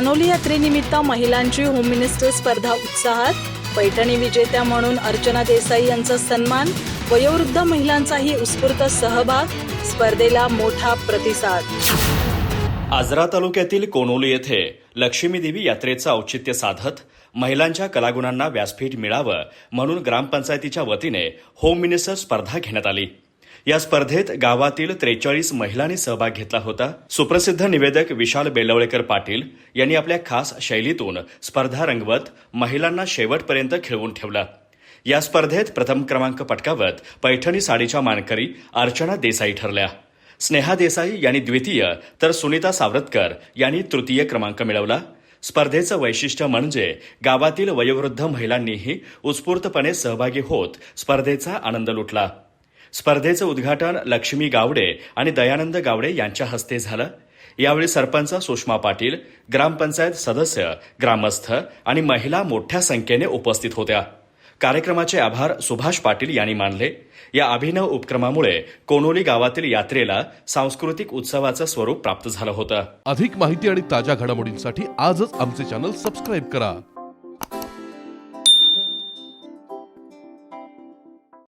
कानोली यात्रेनिमित्त महिलांची home minister स्पर्धा उत्साहात. पैठणी विजेत्या म्हणून अर्चना देसाई यांचा सन्मान वयोवृद्ध महिलांचाही उत्स्फूर्त सहभाग स्पर्धेला मोठा प्रतिसाद. आजरा तालुक्यातील कोनोली येथे लक्ष्मीदेवी यात्रेचं औचित्य साधत महिलांच्या कलागुणांना व्यासपीठ मिळावं म्हणून ग्रामपंचायतीच्या वतीने होम मिनिस्टर स्पर्धा घेण्यात आली. या स्पर्धेत गावातील त्रेचाळीस महिलांनी सहभाग घेतला होता. सुप्रसिद्ध निवेदक विशाल बेलवळेकर पाटील यांनी आपल्या खास शैलीतून स्पर्धा रंगवत महिलांना शेवटपर्यंत खिळवून ठेवला. या स्पर्धेत प्रथम क्रमांक पटकावत पैठणी साडीच्या मानकरी अर्चना देसाई ठरल्या. स्नेहा देसाई यांनी द्वितीय तर सुनीता सावरतकर यांनी तृतीय क्रमांक मिळवला. स्पर्धेचं वैशिष्ट्य म्हणजे गावातील वयोवृद्ध महिलांनीही उत्स्फूर्तपणे सहभागी होत स्पर्धेचा आनंद लुटला. स्पर्धेचं उद्घाटन लक्ष्मी गावडे आणि दयानंद गावडे यांच्या हस्ते झालं. यावेळी सरपंच सुषमा पाटील ग्रामपंचायत सदस्य ग्रामस्थ आणि महिला मोठ्या संख्येने उपस्थित होत्या. कार्यक्रमाचे आभार सुभाष पाटील यांनी मानले. या अभिनव उपक्रमामुळे कोनोली गावातील यात्रेला सांस्कृतिक उत्सवाचं स्वरूप प्राप्त झालं होतं. अधिक माहिती आणि ताज्या घडामोडींसाठी आजच आमचे चॅनल सबस्क्राईब करा.